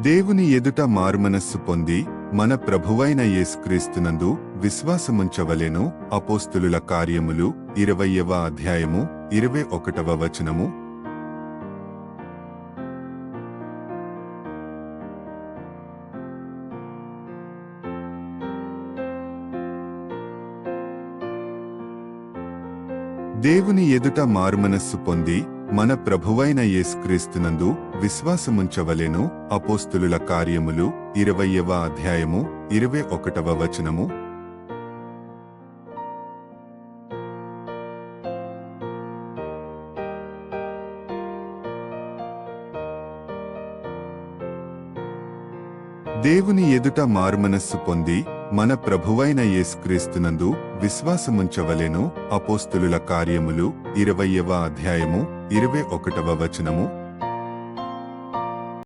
దేవుని ఎదుట మారుమనస్సు పొంది మన ప్రభువైన యేసుక్రీస్తునందు విశ్వాసముంచవలెను. అపోస్తులుల కార్యములు ఇరవయవ అధ్యాయము ఇరవై ఒకటవ వచనము. దేవుని ఎదుట మారుమనస్సు పొంది మన ప్రభువైన యేసుక్రీస్తునందు విశ్వాసముంచవలెను అపోస్తులుల కార్యములు ఇరవయవ అధ్యాయము ఇరవై ఒకటవ వచనము. దేవుని ఎదుట మారుమనస్సు పొంది మన ప్రభువైన యేసుక్రీస్తునందు విశ్వాసముంచవలెను అపోస్తులుల కార్యములు ఇరవయవ అధ్యాయము ఇరవై ఒకటవ వచనము